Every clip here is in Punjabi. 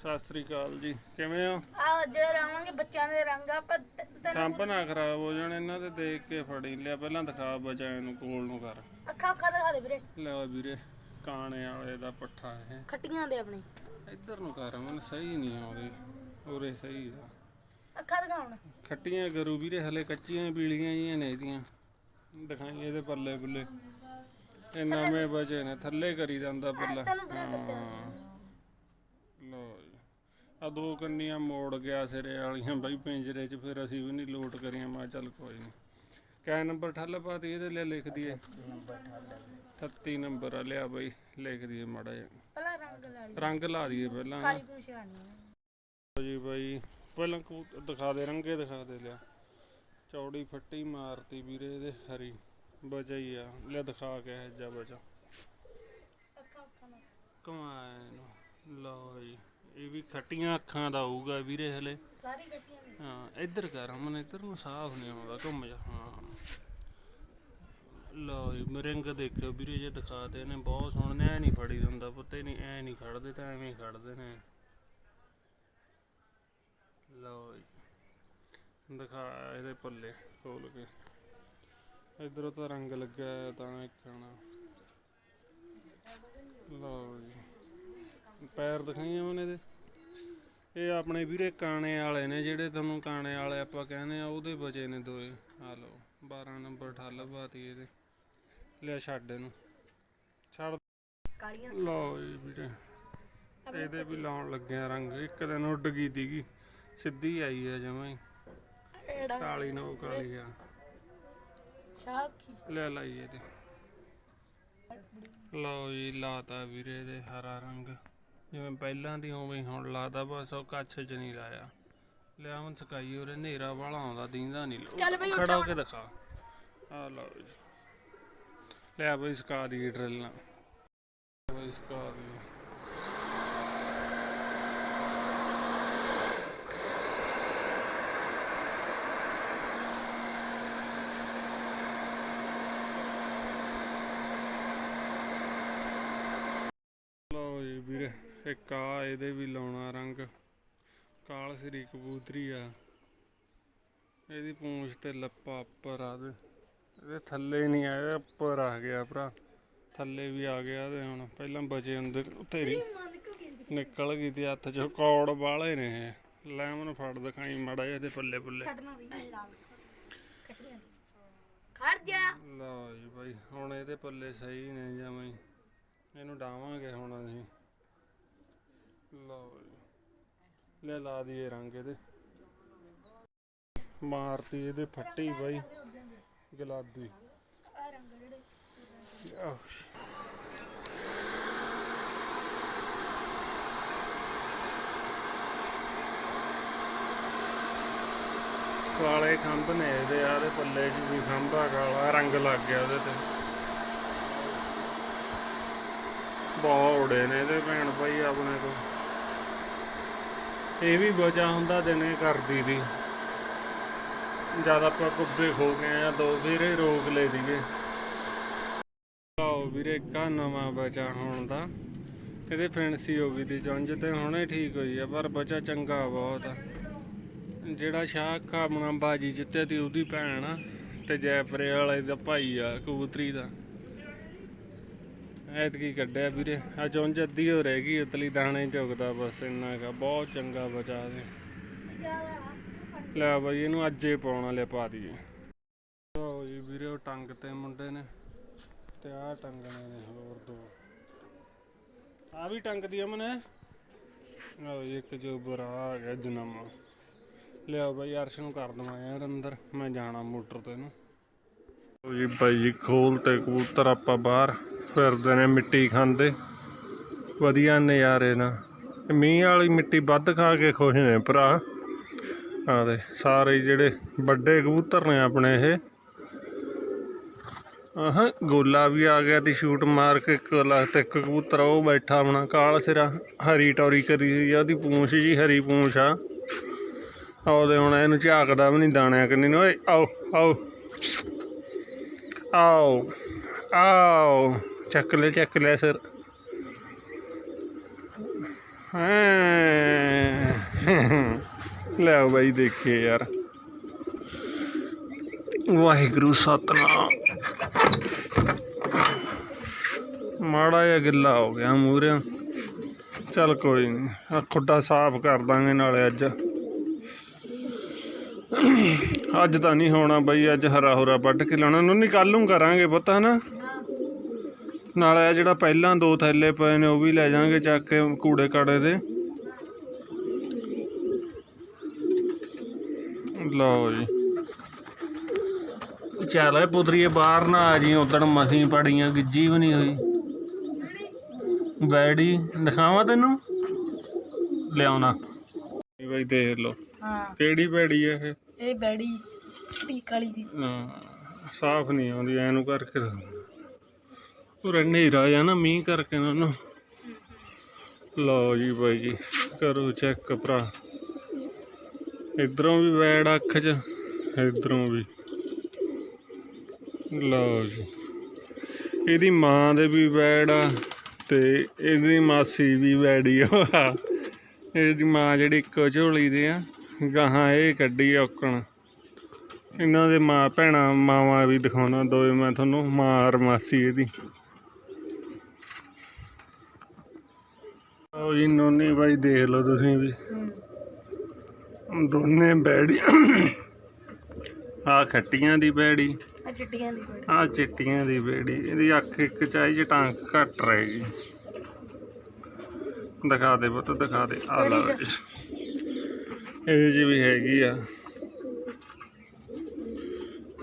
ਸਤਿ ਸ੍ਰੀ ਅਕਾਲ ਜੀ ਕਿਵੇਂ ਹੋ? ਆ ਜੇ ਰਾਵਾਂਗੇ ਬੱਚਿਆਂ ਦੇ ਰੰਗ ਆਪਾਂ ਤ- ਤੈਨੂੰ ਨਾ ਖਰਾਬ ਹੋ ਜਾਣ ਇਹਨਾਂ ਦੇ ਦੇਖ ਕੇ ਫੜੀ ਲਿਆ ਪਹਿਲਾਂ ਦਿਖਾ ਬਚਾਇਆ ਨੂੰ ਕੋਲ ਨੂੰ ਕਰ। ਅੱਖਾਂ ਅੱਖਾਂ ਦਿਖਾ ਦੇ ਵੀਰੇ। ਲੈ ਵੀਰੇ ਕਾਣੇ ਵਾਲੇ ਦਾ ਪੱਠਾ ਇਹ। ਖੱਟੀਆਂ ਦੇ ਆਪਣੇ। ਇੱਧਰ ਨੂੰ ਕਰ ਮਨ ਸਹੀ ਨਹੀਂ ਆਉਂਦੀ ਉਰੇ ਸਹੀ ਆ। ਅੱਖਾਂ ਦਿਖਾਉਣ ਖੱਟੀਆਂ ਗਰੂ ਵੀਰੇ ਹਲੇ ਕੱਚੀਆਂ ਪੀਲੀਆਂ ਜੀਆਂ ਨੇ ਇਹਦੀਆਂ। ਦਿਖਾਈ ਇਹਦੇ ਪੱਲੇ ਪੁੱਲੇ ਇਹ ਨਵੇਂ ਬਚੇ ਨੇ ਥੱਲੇ ਕਰੀ ਜਾਂਦਾ ਪੱਲਾ। ਤੈਨੂੰ ਵੀਰੇ ਦੱਸਿਆ। ਹਾਂ। ਆ ਦੋ ਕੰਨੀਆਂ ਮੋੜ ਗਿਆ ਸਿਰੇ ਵਾਲੀਆਂ ਬਾਈ ਪਿੰਜਰੇ 'ਚ ਫਿਰ ਅਸੀਂ ਵੀ ਨਹੀਂ ਲੋਟ ਕਰੀਆਂ। ਮੈਂ ਚੱਲ ਕੋਈ ਨਹੀਂ ਕੈ ਨੰਬਰ ਠੱਲ ਪਾਤੀ ਇਹਦੇ ਲਈ ਲਿਖ ਦਈਏ। 38 ਨੰਬਰ ਆ ਲਿਆ ਬਾਈ ਲਿਖ ਦਈਏ ਮਾੜਾ ਜਿਹਾ। ਪਹਿਲਾਂ ਰੰਗ ਲਾ ਦਈਏ ਪਹਿਲਾਂ। ਕਾਲੀ ਪੂਛ ਆਣੀ ਲਓ ਜੀ ਬਾਈ ਪਹਿਲਾਂ ਦਿਖਾ ਦੇ ਰੰਗੇ ਦਿਖਾ ਦੇ ਲਿਆ। ਚੌੜੀ ਫੱਟੀ ਮਾਰਤੀ ਵੀਰੇ ਇਹਦੇ ਹਰੀ। ਬਚਾਈ ਆ। ਲੈ ਦਿਖਾ ਕੇ ਜਾ ਬਚਾ। ਅੱਖਾਂ ਅੱਖਾਂ ਨਾਲ। ਕਮਾਏ ਨੂੰ ਲਓ ਜੀ। ਇਹ ਵੀ ਖੱਟੀਆਂ ਅੱਖਾਂ ਦਾ ਹੋਊਗਾ ਵੀਰੇ ਹਲੇ। ਸਾਰੀ ਖੱਟੀਆਂ ਨੇ। ਹਾਂ ਇੱਧਰ ਕਰ ਅਮਨ ਇੱਧਰ ਨੂੰ ਸਾਫ਼ ਨਹੀਂ ਆਉਂਦਾ ਘੁੰਮ ਜਾ। ਹਾਂ। ਲਓ ਜੀ ਮਰਿੰਗ ਦੇਖਿਓ ਵੀਰੇ ਜੇ ਦਿਖਾਦੇ ਨੇ ਬਹੁਤ ਸੋਹਣੇ ਐ ਨਹੀਂ ਫੜੀ ਹੁੰਦਾ ਪੁੱਤੇ ਨਹੀਂ ਐ ਨਹੀਂ ਖੜਦੇ ਤਾਂ ਐਵੇਂ ਖੜਦੇ ਨੇ। ਲਓ ਜੀ ਦਿਖਾ ਇਹਦੇ ਪੱਲੇ ਖੋਲ ਕੇ। ਇਧਰੋਂ ਤਾਂ ਰੰਗ ਲੱਗਿਆ ਤਾਂ ਇੱਕਣਾ ਲਓ ਜੀ। ਪੈਰ ਦਿਖਾਈਆਂ ਉਹਨੇ ਦੇ। ਇਹ ਆਪਣੇ ਵੀਰੇ ਕਾਣੇ ਵਾਲੇ ਨੇ ਜਿਹੜੇ ਤੁਹਾਨੂੰ ਕਾਣੇ ਵਾਲੇ ਆਪਾਂ ਕਹਿੰਦੇ ਆ ਉਹਦੇ ਬਚੇ ਨੇ ਦੋਏ। ਆ ਲਓ 12 ਨੰਬਰ ਠੱਲ ਬਾਤੀ ਇਹਦੇ। ਲਿਆ ਛੱਡ ਇਹਨੂੰ। ਛੱਡ। ਕਾਲੀਆਂ। ਲਓ ਜੀ ਵੀਰੇ ਇਹਦੇ ਵੀ ਲਾਉਣ ਲੱਗਿਆ ਰੰਗ। ਇੱਕ ਦਿਨ ਉੱਡ ਗਈ ਦੀਗੀ ਸਿੱਧੀ ਆਈ ਆ ਜਮਾਂ ਹੀ। ਕਾਲੀ ਨਾ ਕਾਲੀ ਆ। ਸ਼ਾਖੀ। ਲੈ ਲਾਈ ਇਹਦੇ। ਲਓ ਜੀ ਲਾਤਾ ਵੀਰੇ ਦੇ ਹਰਾ ਰੰਗ। ਜਿਵੇਂ ਪਹਿਲਾਂ ਦੀ ਉਵੇਂ ਹੁਣ ਲਾਤਾ ਬਸ ਉਹ ਕੱਛ ਚ ਨਹੀਂ ਲਾਇਆ। ਲਿਆ ਹੁਣ ਸਕਾਈ ਉਰੇ ਹਨੇਰਾ ਵਾਲਾ ਆਉਂਦਾ ਦੀਂਦਾ ਨਹੀਂ। ਚੱਲ ਬਈ ਖੜਾ ਹੋ ਕੇ ਦਿਖਾ। ਆ ਲਓ ਜੀ। ਲਿਆ ਬਈ ਸਕਾ ਦੀ ਡਰਿਲ ਨਾਲ। ਬਈ ਸਕਾ ਦੀ ਲਓ ਜੀ ਵੀਰੇ ਇੱਕ ਆ ਇਹਦੇ ਵੀ ਲਾਉਣਾ ਰੰਗ। ਕਾਲ ਸ੍ਰੀ ਕਬੂਤਰੀ ਆ। ਇਹਦੀ ਪੂੰਛ ਤੇ ਲੱਪਾ ਉੱਪਰ ਆ ਦੇ ਇਹਦੇ ਥੱਲੇ ਨਹੀਂ ਆਇਆ ਉੱਪਰ ਆ ਗਿਆ ਭਰਾ। ਥੱਲੇ ਵੀ ਆ ਗਿਆ ਤੇ ਹੁਣ ਪਹਿਲਾਂ ਬਚੇ ਹੁੰਦੇ ਤੇਰੀ ਨਿਕਲ ਗਈ ਤੇ ਹੱਥ ਚੋਂ ਕੌੜ ਵਾਲੇ ਨੇ ਇਹ। ਲੈ ਮੈਨੂੰ ਫੜ ਦਿਖਾਈ ਮੜਾ ਇਹਦੇ ਪੱਲੇ ਪੁੱਲੇ। ਖੜ ਜਾ। ਲਓ ਜੀ ਬਾਈ ਹੁਣ ਇਹਦੇ ਪੱਲੇ ਸਹੀ ਨੇ ਜਮਾਂ ਹੀ ਇਹਨੂੰ ਡਾਵਾਂਗੇ ਹੁਣ ਅਸੀਂ। ਲਓ ਜੀ। ਲੈ ਲਾ ਦਈਏ ਰੰਗ ਇਹਦੇ। ਮਾਰਤੀ ਇਹਦੇ ਫੱਟੀ ਬਾਈ। ਗੁਲਾਬੀ। ਆ ਰੰਗ ਜਿਹੜੇ ਆਹ। ਕਾਲੇ ਖੰਭ ਨੇ ਇਹਦੇ ਆ ਦੇ ਪੱਲੇ 'ਚ ਵੀ ਖੰਭਾ ਕਾਲਾ, ਰੰਗ ਲੱਗ ਗਿਆ ਉਹਦੇ ਤੇ। ਬਹੁਤ ਉੜੇ ਨੇ ਇਹਦੇ ਭੈਣ ਭਾਈ ਆਪਣੇ ਕੋਲ। ਇਹ ਵੀ ਬਚਾ ਹੁੰਦਾ ਦਿਨੇ ਕਰਦੀ ਦੀ ਜਦ ਆਪਾਂ ਕੁੱਬੇ ਖੋ ਗਏ ਆ, ਦੋ ਵੀਰੇ ਰੋਕ ਲਏ ਦੀਗੇ ਆਓ ਵੀਰੇ ਕਾ ਨਵਾਂ ਬਚਾ ਹੋਣ ਦਾ। ਇਹਦੇ ਫੈਂਸੀ ਹੋ ਗਈ ਦੀ ਚੁੰਝ ਤੇ ਹੁਣੇ ਠੀਕ ਹੋਈ ਆ, ਪਰ ਬਚਾ ਚੰਗਾ ਬਹੁਤ ਆ। ਜਿਹੜਾ ਸ਼ਾਹ ਖਾਮਣਾ ਬਾਜੀ ਜਿੱਤੇ ਦੀ ਉਹਦੀ ਭੈਣ ਆ, ਤੇ ਜੈਪਰੇ ਵਾਲੇ ਦਾ ਭਾਈ ਆ, ਕਬੂਤਰੀ ਦਾ। ਐਤਕੀ ਕੱਢਿਆ ਵੀਰੇ। ਆ ਚੁੰਝ ਅੱਧੀ ਹੋ ਰਹਿ ਗਈ ਉਤਲੀ ਦਾਣੇ ਝੁਕਦਾ ਬਸ ਇੰਨਾ ਕਾ ਬਹੁਤ ਚੰਗਾ ਬਚਾ ਦੇ ਲੈ ਬਾਈ ਇਹਨੂੰ ਅੱਜੇ ਪਾਉਣਾ ਲੈ ਪਾ ਦਈਏ। ਲਓ ਜੀ ਵੀਰੇ ਉਹ ਟੰਗ ਤੇ ਮੁੰਡੇ ਨੇ ਤੇ ਆਹ ਟੰਗਣੇ ਨੇ ਹੋਰ ਦੋ। ਆ ਵੀ ਟੰਗ ਦੀ ਅਮਨ ਲਓ ਜੀ, ਇੱਕ ਜੋ ਬਰਾ ਆ ਗਿਆ ਜਨਮ। ਲਿਆ ਬਾਈ ਅਰਸ਼ ਨੂੰ ਕਰ ਦਵਾਂ ਯਾਰ ਅੰਦਰ। ਮੈਂ ਜਾਣਾ ਮੋਟਰ ਤੇ ਨੂੰ ਜੀ ਬਾਈ ਜੀ, ਖੋਲ ਤੇ ਕਬੂਤਰ ਆਪਾਂ ਬਾਹਰ ਫਿਰਦੇ ਨੇ ਮਿੱਟੀ ਖਾਂਦੇ। ਵਧੀਆ ਨਜ਼ਾਰੇ ਨਾਲ। ਮੀਂਹ ਵਾਲੀ ਮਿੱਟੀ ਵੱਧ ਖਾ ਕੇ ਖੁਸ਼ ਨੇ ਭਰਾ। ਆ ਦੇ ਸਾਰੇ ਜਿਹੜੇ ਵੱਡੇ ਕਬੂਤਰ ਨੇ ਆਪਣੇ ਇਹ। ਆਹ, ਗੋਲਾ ਵੀ ਆ ਗਿਆ ਤੇ ਸ਼ੂਟ ਮਾਰ ਕੇ ਇੱਕ ਲੱਖ ਤੇ ਇੱਕ ਕਬੂਤਰ, ਉਹ ਬੈਠਾ ਆਪਣਾ ਕਾਲ ਸਿਰਾ, ਹਰੀ ਟੌਰੀ ਕਰੀ ਹੋਈ ਆ, ਉਹਦੀ ਪੂੰਛ ਜੀ, ਹਰੀ ਪੂੰਛ ਆ। ਉਹਦੇ ਹੁਣ ਇਹਨੂੰ ਝਾਕਦਾ ਵੀ ਨਹੀਂ, ਦਾਣਿਆ ਕਿੰਨੀ ਨੂੰ। ਓਏ, ਆਓ ਆਓ। ਆਓ ਆਓ, ਚੱਕ ਲੈ ਚੱਕ ਲੈ ਸਰ। ਹਾਂ। ਲੈ ਬਾਈ, ਦੇਖੀਏ ਯਾਰ। ਵਾਹਿਗੁਰੂ, ਸਤਨਾਮ। ਮਾੜਾ ਜਿਹਾ ਗਿੱਲਾ ਹੋ ਗਿਆ ਮੂਹਰੇ। ਚੱਲ ਕੋਈ ਨਹੀਂ ਆ ਖੁੱਡਾ ਸਾਫ਼ ਕਰ ਦਾਂਗੇ ਨਾਲੇ ਅੱਜ। ਅੱਜ ਤਾਂ ਨਹੀਂ ਹੋਣਾ ਬਈ ਅੱਜ ਹਰਾ ਹੋਰਾ ਵੱਢ ਕੇ ਲਾਉਣਾ। ਨੂੰ ਕੱਲ ਨੂੰ ਕਰਾਂਗੇ ਪਤਾ ਨਾ ਨਾਲੇ ਆ ਜਿਹੜਾ ਪਹਿਲਾਂ ਦੋ ਥੈਲੇ ਪਏ ਨੇ ਉਹ ਵੀ ਲੈ ਜਾਾਂਗੇ ਚੱਕ ਕੇ ਕੂੜੇ ਕਾੜੇ ਦੇ। ਲਓ ਜੀ। ਚੱਲ ਪੁੱਤਰੀਏ ਬਾਹਰ ਨਾ ਆ ਜੀ ਉਦਣ ਮਸੀਂ ਪੜੀਆਂ ਗਿੱਜੀ ਵੀ ਨਹੀਂ ਹੋਈ। ਬੈੜੀ ਦਿਖਾਵਾਂ ਤੈਨੂੰ? ਲਿਆਉਣਾ। ਬਈ ਦੇਖ ਲਓ। ਹਾਂ। ਕਿਹੜੀ ਬੈੜੀ ਆ ਇਹ? ਇਹ ਬੈੜੀ ਪੀਕ ਵਾਲੀ ਦੀ। ਨਾ, ਸਾਫ਼ ਨਹੀਂ ਆਉਂਦੀ ਐਨੂੰ ਕਰਕੇ ਉਹ ਹਨੇਰਾ ਜਾਂ ਨਾ, ਮੀਂਹ ਕਰਕੇ ਨਾ ਉਹਨੂੰ। ਲਓ ਜੀ ਬਾਈ ਜੀ, ਕਰੋ ਚੈੱਕ ਭਰਾ। ਇਧਰੋਂ ਵੀ ਵੈੜ ਅੱਖ 'ਚ, ਇਧਰੋਂ ਵੀ। ਲਓ ਜੀ। ਇਹਦੀ ਮਾਂ ਦੇ ਵੀ ਵੈੜ ਆ, ਤੇ ਇਹਦੀ ਮਾਸੀ ਵੀ ਵੈੜੀ ਆ। ਇਹਦੀ ਮਾਂ ਜਿਹੜੀ ਇੱਕੋ ਝੋਲੀ ਦੇ ਆ। ਗਾਹਾਂ ਇਹ ਕੱਢੀ ਔਕਣ। ਇਹਨਾਂ ਦੇ ਮਾਂ ਭੈਣਾਂ ਮਾਵਾਂ ਵੀ ਦਿਖਾਉਣਾ ਦੋਵੇਂ ਮੈਂ ਤੁਹਾਨੂੰ ਮਾਂ ਔਰ ਮਾਸੀ ਇਹਦੀ। ਉਹ ਜੀ ਨੋਨੀ ਬਾਈ ਦੇਖ ਲਓ ਤੁਸੀਂ ਵੀ। ਦੋਨੇ ਬੈੜੀ। ਆ ਖੱਟੀਆਂ ਦੀ ਬੈੜੀ। ਆ ਚਿੱਟੀਆਂ ਦੀ ਬੈੜੀ। ਆ ਚਿੱਟੀਆਂ ਦੀ ਬੇੜੀ। ਇਹਦੀ ਅੱਖ ਇੱਕ ਚਾਈ ਚ ਟਾਂਕ ਘੱਟ ਰਹੇਗੀ। ਦਿਖਾ ਦੇ ਪੁੱਤ ਦਿਖਾ ਦੇ। ਆ ਲਾ ਇਹਦੇ ਚ ਵੀ ਹੈਗੀ ਆ।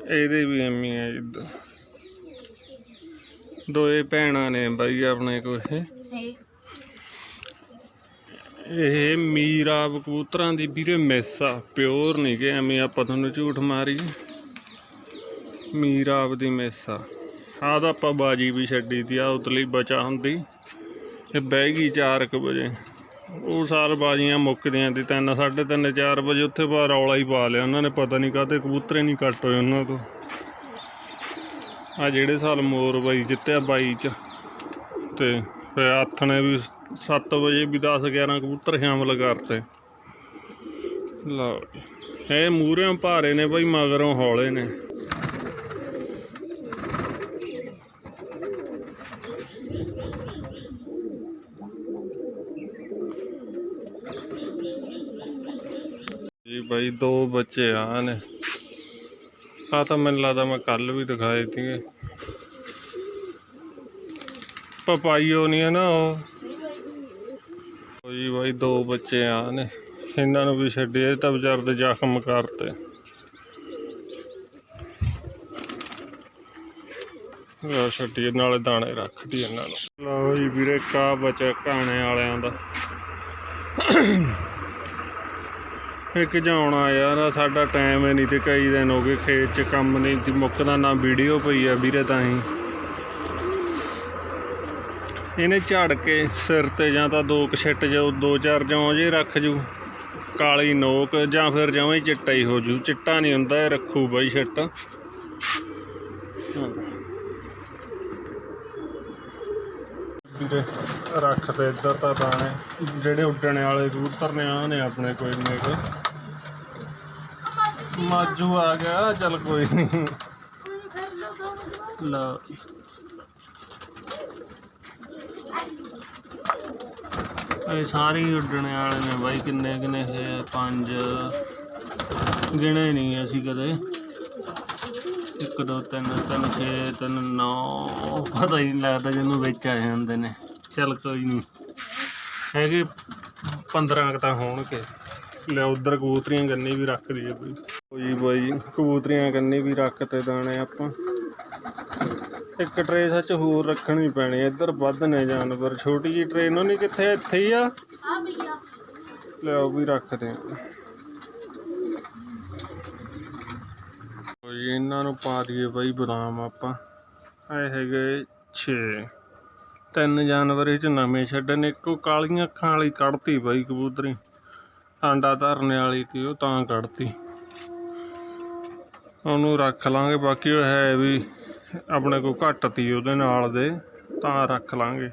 ਇਹਦੇ ਵੀ ਐਮੀ ਆ ਜਿੱਦਾਂ। ਦੋਏ ਭੈਣਾਂ ਨੇ ਬਾਈ ਆਪਣੇ ਕੋਲ ਇਹ। ਇਹ। ਇਹ ਮੀਰਾ ਕਬੂਤਰਾਂ ਦੀ ਵੀਰੇ ਮਿਸ ਆ ਪਿਓਰ ਨਹੀਂ ਕਿ ਐਵੇਂ ਆਪਾਂ ਤੁਹਾਨੂੰ ਝੂਠ ਮਾਰੀ ਮੀਰਾ ਆਪਦੀ ਮਿਸ। ਆ ਆਹ ਤਾਂ ਆਪਾਂ ਬਾਜੀ ਵੀ ਛੱਡੀ ਤੀ ਆ ਉਤਲੀ ਬਚਾ ਹੁੰਦੀ। ਤੇ ਬਹਿ ਗਈ 4:00 ਵਜੇ। ਉਹ ਸਾਰ ਬਾਜੀਆਂ ਮੁੱਕਦੀਆਂ ਦੀ 3 3:30 4 ਵਜੇ ਉੱਥੇ ਬਾ ਰੌਲਾ ਹੀ ਪਾ ਲਿਆ, ਉਹਨਾਂ ਨੇ ਪਤਾ ਨਹੀਂ ਕਾਹਤੇ ਕਬੂਤਰੇ ਨਹੀਂ ਕੱਟ ਹੋਏ ਉਹਨਾਂ ਤੋਂ। ਆ ਜਿਹੜੇ ਸਾਲ ਮੋਰ ਬਾਈ ਜਿੱਤਿਆ 22 ਚ, ਤੇ ਫਿਰ ਹੱਥ ਨੇ ਵੀ 7 ਵਜੇ ਵੀ 10 11 ਕਬੂਤਰ ਸ਼ਾਮਲ ਕਰਤੇ। ਲਓ ਇਹ ਮੂਹਰਿਓਂ ਭਾਰੇ ਨੇ ਬਾਈ, ਮਗਰੋਂ ਹੌਲੇ ਨੇ। ਜੀ ਦੋ ਬੱਚੇ ਆ ਨੇ। ਆ ਤਾਂ ਮੈਨੂੰ ਲੱਗਦਾ ਮੈਂ ਕੱਲ ਵੀ ਦਿਖਾਏ ਸੀਗੇ। ਪਪਾਈਓ ਨਹੀਂ ਹੈ ਨਾ ਉਹ। ਜੀ ਬਾਈ, ਦੋ ਬੱਚੇ ਆ ਨੇ। ਇਹਨਾਂ ਨੂੰ ਵੀ ਛੱਡਿਆ ਤਾਂ ਵਿਚਾਰ ਦੇ ਜ਼ਖਮ ਕਰਤੇ। ਲਓ ਛੱਡੀਏ ਨਾਲੇ ਦਾਣੇ ਰੱਖਦੀ ਇਹਨਾਂ ਨੂੰ। ਲਓ ਜੀ ਵੀਰੇ ਕਾ ਬਚਾ ਕਾਣੇ ਵਾਲਿਆਂ ਦਾ। ਇੱਕ ਜਾਉਣਾ ਯਾਰ ਸਾਡਾ ਟਾਈਮ ਹੀ ਨਹੀਂ ਤੇ ਕਈ ਦਿਨ ਹੋ ਗਏ ਖੇਤ 'ਚ ਕੰਮ ਨਹੀਂ ਸੀ ਮੁੱਕਦਾ ਨਾ ਵੀਡੀਓ ਪਈ ਆ ਵੀਰੇ ਤਾਂ ਹੀ। ਇਹਨੇ ਝਾੜ ਕੇ ਸਿਰ ਤੇ ਜਾਂ ਤਾਂ ਦੋ ਕੁ ਜੋ ਦੋ ਚਾਰ ਜੌਂ ਜੇ ਰੱਖ ਜੂ, ਕਾਲੀ ਨੋਕ, ਜਾਂ ਫਿਰ ਜਮਾਂ ਚਿੱਟਾ ਹੀ ਹੋ ਜੂ। ਚਿੱਟਾ ਨਹੀਂ ਹੁੰਦਾ, ਇਹ ਰੱਖੂ ਬਾਈ ਛਿੱਟ। ਵੀਰੇ, ਰੱਖ ਇੱਧਰ ਤਾਂ ਦਾਣੇ ਜਿਹੜੇ ਉੱਡਣ ਵਾਲੇ ਕਬੂਤਰ ਨੇ ਆ ਨੇ ਆਪਣੇ ਕੋਈ ਨੇ ਮਾਜੂ ਆ ਗਿਆ, ਚੱਲ ਕੋਈ ਨਹੀਂ ਲਓ। ਇਹ ਸਾਰੇ ਹੀ ਉੱਡਣੇ ਵਾਲੇ ਨੇ ਬਾਈ, ਕਿੰਨੇ ਕਿੰਨੇ ਹੈ? ਪੰਜ। ਗਿਣੇ ਨਹੀਂ ਅਸੀਂ ਕਦੇ। ਇੱਕ, ਦੋ, ਤਿੰਨ ਤਿੰਨ, ਛੇ, ਤਿੰਨ, ਨੌ। ਪਤਾ ਹੀ ਨਹੀਂ ਲੱਗਦਾ ਜਿਹਨੂੰ ਵਿੱਚ ਆ ਜਾਂਦੇ ਨੇ। ਚੱਲ ਕੋਈ ਨਹੀਂ ਹੈਗੇ 15 ਕੁ ਤਾਂ ਹੋਣਗੇ। ਲੈ, ਉਧਰ ਕਬੂਤਰੀਆਂ ਗੰਨੀ ਵੀ ਰੱਖ ਲਈਏ ਕੋਈ। ਕੋਈ ਬਾਈ ਕਬੂਤਰੀਆਂ ਗੰਨੀ ਵੀ ਰੱਖ ਤੇ ਦਾਣੇ ਆਪਾਂ। ਇੱਕ ਟਰੇ ਸੱਚ ਹੋਰ ਰੱਖਣੀ ਪੈਣੀ। ਇੱਧਰ ਵੱਧ ਨੇ ਜਾਨਵਰ। ਛੋਟੀ ਜੀ ਟਰੇ ਨੂੰ ਨਹੀਂ ਕਿੱਥੇ ਇੱਥੇ ਹੀ ਆ? ਆ ਭਈਆ ਲੈ ਉਹ ਵੀ ਰੱਖਦੇ ਆ। ਕੋਈ ਇਹਨਾਂ ਨੂੰ ਪਾ ਦਈਏ ਬਾਈ ਬਦਾਮ ਆਪਾਂ। ਇਹ ਹੈਗੇ 6 ਤਿੰਨ ਜਾਨਵਰ ਇਹ ਚ ਨਵੇਂ ਛੱਡੇ ਨੇ ਇੱਕੋ ਕਾਲੀਆਂ ਅੱਖਾਂ ਵਾਲੀ ਕੱਢਤੀ ਬਾਈ ਕਬੂਤਰੀ। ਆਂਡਾ ਧਰਨੇ ਵਾਲੀ ਤੀ ਉਹ ਤਾਂ ਕੱਢਤੀ। ਉਹਨੂੰ ਰੱਖ ਲਾਂਗੇ ਬਾਕੀ ਉਹ ਹੈ ਵੀ ਆਪਣੇ ਕੋਲ ਘੱਟ ਤੀ ਉਹਦੇ ਨਾਲ ਦੇ ਤਾਂ ਰੱਖ ਲਾਂਗੇ।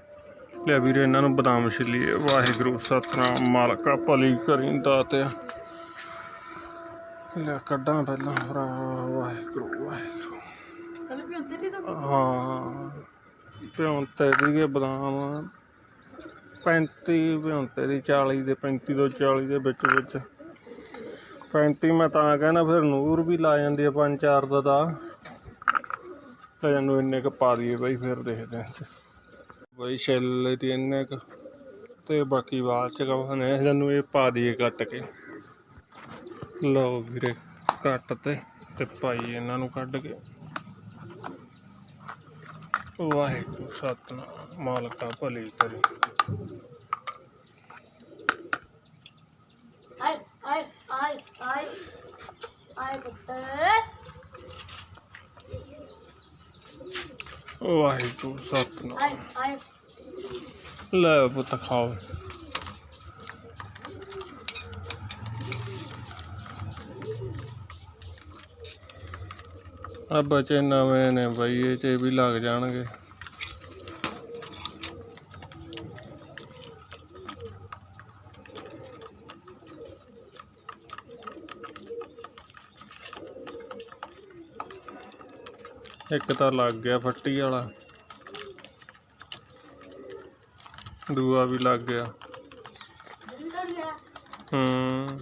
ਲੈ ਵੀਰੇ ਇਹਨਾਂ ਨੂੰ ਬਦਾਮ ਛਿੱਲੀਏ। ਵਾਹਿਗੁਰੂ ਸਤਨਾਮ। ਮਾਲਕਾ ਭਲੀ ਕਰੀ ਦਾਤਿਆ ਲੈ ਕੱਢਾਂ ਪਹਿਲਾਂ ਭਰਾ। ਵਾਹਿਗੁਰੂ ਵਾਹਿਗੁਰੂ। ਹਾਂ। ਪਿਉਂਤੇ ਦੀਗੇ ਬਦਾਮ। 35 ਪਿਉਂਤੇ ਦੀ 40 ਦੇ 35 ਤੋਂ 40 ਦੇ ਵਿੱਚ ਵਿੱਚ। 35 ਮੈਂ ਤਾਂ ਕਹਿੰਦਾ ਫਿਰ ਨੂਰ ਵੀ ਲਾ ਜਾਂਦੀ ਆ ਪੰਜ, ਚਾਰ ਦਾ ਦਾ ਲੈ ਜਾਨੂੰ ਇੰਨੇ ਕ ਪਾ ਦਈਏ ਬਾਈ, ਫਿਰ ਦੇਖਦੇ ਹਾਂ। ਬਾਈ ਛਿੱਲ ਦੀ ਇੰਨੇ ਕ, ਤੇ ਬਾਕੀ ਬਾਅਦ ਚ ਕਹਾਣੇ ਜਾਨੂੰ ਇਹ ਪਾ ਦਈਏ ਕੱਟ ਕੇ। ਲਓ ਵੀਰੇ, ਕੱਟ ਤੇ ਤੇ ਪਾਈ ਇਹਨਾਂ ਨੂੰ ਕੱਢ ਕੇ। ਵਾਹਿਗੁਰੂ, ਸਤਨਾਮ, ਮਾਲਕਾ ਭਲੀ ਕਰੇ ਆਏ ਆਏ ਆਏ ਆਏ ਆਏ ਪੁੱਤਰ ਵਾਹਿਗੁਰੂ ਸਤਨਾਮ। ਆਏ। ਲੈ ਪੁੱਤ ਖਾਓ। ਆ ਬੱਚੇ ਨਵੇਂ ਨੇ ਬਈ ਇਹ ਚ ਵੀ ਲੱਗ ਜਾਣਗੇ। ਇੱਕ ਤਾਂ ਲੱਗ ਗਿਆ ਫੱਟੀ ਵਾਲਾ। ਦੂਆ ਵੀ ਲੱਗ ਗਿਆ। ਅੰਦਰ ਹੂੰ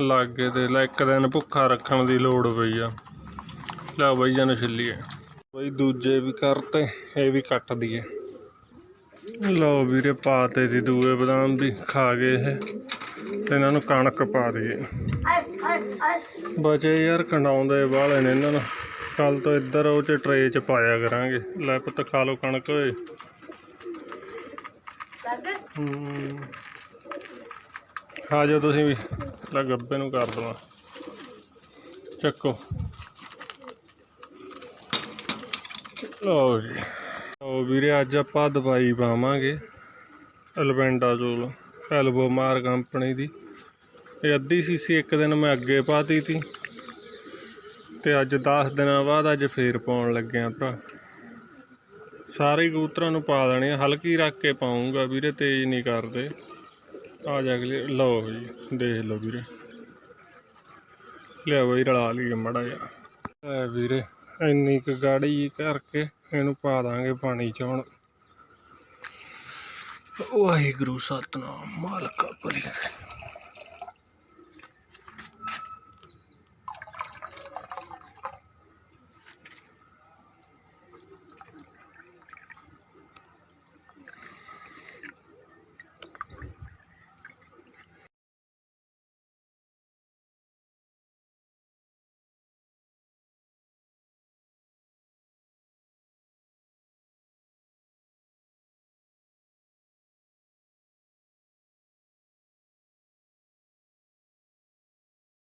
ਲੱਗ ਗਏ ਤੇ ਲੈ, ਇੱਕ ਦਿਨ ਭੁੱਖਾ ਰੱਖਣ ਦੀ ਲੋੜ ਪਈ ਆ। ਲੈ ਬਈ ਜਨ ਛਿੱਲੀਏ। ਬਈ ਦੂਜੇ ਵੀ ਕਰਤੇ, ਇਹ ਵੀ ਕੱਟ ਦਈਏ। ਲਓ ਵੀਰੇ ਪਾਤੇ ਦੀ ਦੂਏ ਬਦਾਮ ਦੀ, ਖਾ ਗਏ ਇਹ। ਤੇ ਇਹਨਾਂ ਨੂੰ ਕਣਕ ਪਾ ਦਈਏ। ਬਚੇ ਯਾਰ ਕੰਡਾਉਂਦੇ ਵਾਲੇ ਨੇ ਇਹਨਾਂ ਨੂੰ। ਕੱਲ ਤੋਂ ਇੱਧਰ ਉਹ ਚ ਟਰੇ ਚ ਪਾਇਆ ਕਰਾਂਗੇ। ਲੈ ਪੁੱਤ ਖਾ ਲਓ ਕਣਕ ਓਏ। ਲੱਗ ਹੂੰ। ਖਾ ਜਾਓ ਤੁਸੀਂ ਵੀ। ਲੈ ਗੱਬੇ ਨੂੰ ਕਰ ਦਵਾਂ। ਚੱਕੋ। ਲਓ ਜੀ। ਲਓ ਵੀਰੇ, ਅੱਜ ਆਪਾਂ ਦਵਾਈ ਪਾਵਾਂਗੇ। ਐਲਬੈਂਡਾਜ਼ੋਲ ਐਲਬੋਮਾਰ ਕੰਪਨੀ ਦੀ। ਇਹ ਅੱਧੀ ਸੀਸੀ ਇੱਕ ਦਿਨ ਮੈਂ ਅੱਗੇ ਪਾਤੀ ਤੀ। ਤੇ ਅੱਜ 10 ਦਿਨਾਂ ਬਾਅਦ ਅੱਜ ਫੇਰ ਪਾਉਣ ਲੱਗੇ ਆ ਭਰਾ। ਸਾਰੇ ਹੀ ਕਬੂਤਰਾਂ ਨੂੰ ਪਾ ਦੇਣੇ ਆ। ਹਲਕੀ ਰੱਖ ਕੇ ਪਾਉਂਗਾ ਵੀਰੇ, ਤੇਜ਼ ਨਹੀਂ ਕਰਦੇ। ਆ ਜਾ ਅਗਲੇ, ਲਓ ਜੀ, ਦੇਖ ਲਓ ਵੀਰੇ। ਲਿਆ ਬਈ, ਰਲਾ ਲਈਏ ਮੜਾ ਜਾ ਲੈ ਵੀਰੇ, ਇੰਨੀ ਕੁ ਗਾੜੀ ਕਰਕੇ ਇਹਨੂੰ ਪਾ ਦਾਂਗੇ ਪਾਣੀ ਚ ਹੁਣ। ਵਾਹਿਗੁਰੂ ਸਤਨਾਮ ਮਾਲਕਾ ਭਲੀ।